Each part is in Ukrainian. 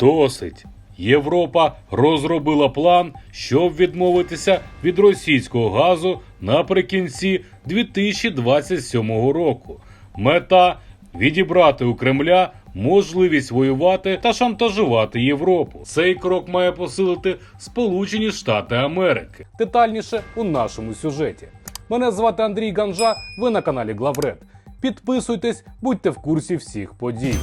Досить. Європа розробила план, щоб відмовитися від російського газу наприкінці 2027 року. Мета відібрати у Кремля можливість воювати та шантажувати Європу. Цей крок має посилити Сполучені Штати Америки. Детальніше у нашому сюжеті. Мене звати Андрій Ганжа. Ви на каналі Главред. Підписуйтесь, будьте в курсі всіх подій.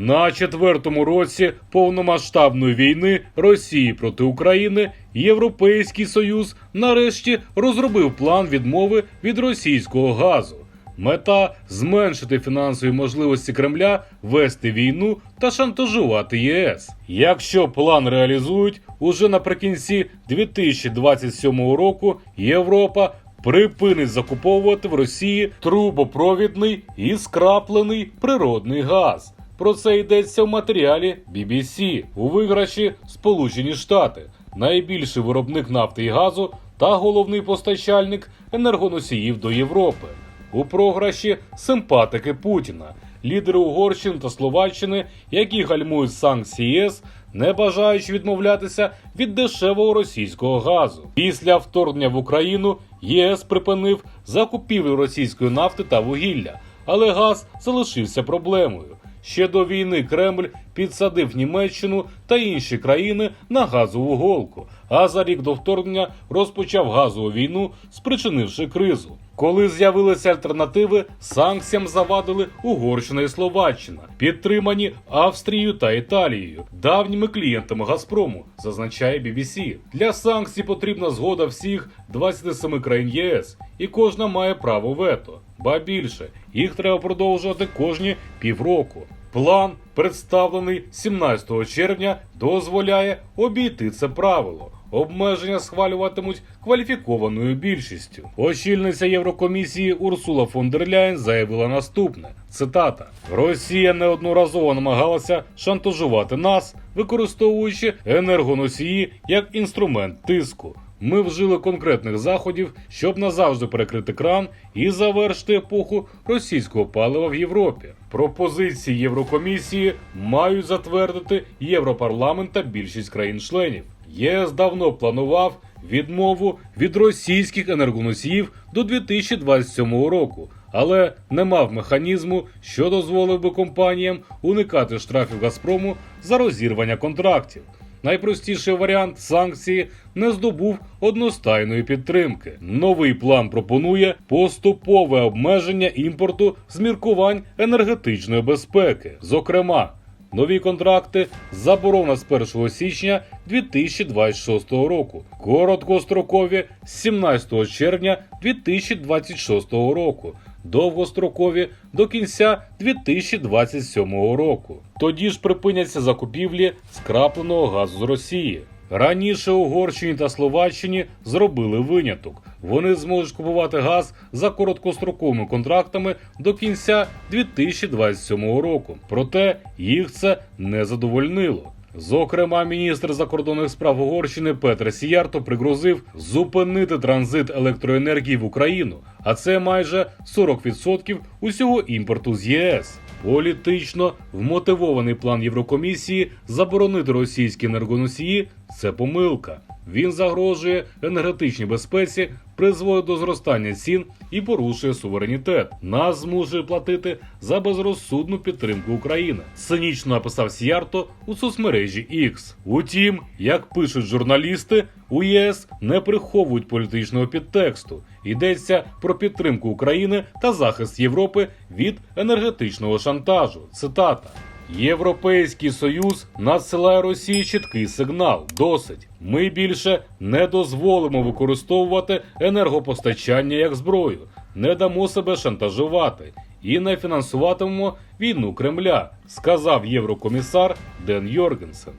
На четвертому році повномасштабної війни Росії проти України Європейський Союз нарешті розробив план відмови від російського газу. Мета зменшити фінансові можливості Кремля вести війну та шантажувати ЄС. Якщо план реалізують, уже наприкінці 2027 року Європа припинить закуповувати в Росії трубопровідний і скраплений природний газ. Про це йдеться в матеріалі BBC. У виграші Сполучені Штати, найбільший виробник нафти і газу та головний постачальник енергоносіїв до Європи. У програші симпатики Путіна, лідери Угорщини та Словаччини, які гальмують санкції ЄС, не бажаючи відмовлятися від дешевого російського газу. Після вторгнення в Україну ЄС припинив закупівлю російської нафти та вугілля, але газ залишився проблемою. Ще до війни Кремль підсадив Німеччину та інші країни на газову голку, а за рік до вторгнення розпочав газову війну, спричинивши кризу. Коли з'явилися альтернативи, санкціям завадили Угорщина і Словаччина, підтримані Австрією та Італією, давніми клієнтами Газпрому, зазначає BBC. Для санкцій потрібна згода всіх 27 країн ЄС, і кожна має право вето. Ба більше, їх треба продовжувати кожні півроку. План, представлений 17 червня, дозволяє обійти це правило. Обмеження схвалюватимуть кваліфікованою більшістю. Очільниця Єврокомісії Урсула фон дер Ляєн заявила наступне: цитата: Росія неодноразово намагалася шантажувати нас, використовуючи енергоносії як інструмент тиску. Ми вжили конкретних заходів, щоб назавжди перекрити кран і завершити епоху російського палива в Європі. Пропозиції Єврокомісії мають затвердити Європарламент та більшість країн-членів. ЄС давно планував відмову від російських енергоносіїв до 2027 року, але не мав механізму, що дозволив би компаніям уникати штрафів Газпрому за розірвання контрактів. Найпростіший варіант санкції не здобув одностайної підтримки. Новий план пропонує поступове обмеження імпорту з міркувань енергетичної безпеки. Зокрема, нові контракти заборона з 1 січня 2026 року, короткострокові з 17 червня 2026 року. Довгострокові до кінця 2027 року. Тоді ж припиняться закупівлі скрапленого газу з Росії. Раніше Угорщині та Словаччині зробили виняток. Вони зможуть купувати газ за короткостроковими контрактами до кінця 2027 року. Проте їх це не задовольнило. Зокрема, міністр закордонних справ Угорщини Петр Сіярто пригрозив зупинити транзит електроенергії в Україну, а це майже 40% усього імпорту з ЄС. Політично вмотивований план Єврокомісії заборонити російські енергоносії це помилка. Він загрожує енергетичній безпеці, призводить до зростання цін і порушує суверенітет. Нас змушує платити за безрозсудну підтримку України. Цинічно написав Сіярто у соцмережі X. Утім, як пишуть журналісти, у ЄС не приховують політичного підтексту. Йдеться про підтримку України та захист Європи від енергетичного шантажу. Цитата. Європейський союз надсилає Росії чіткий сигнал. Досить. Ми більше не дозволимо використовувати енергопостачання як зброю, не дамо себе шантажувати і не фінансуватимемо війну Кремля, сказав єврокомісар Ден Йоргенсен.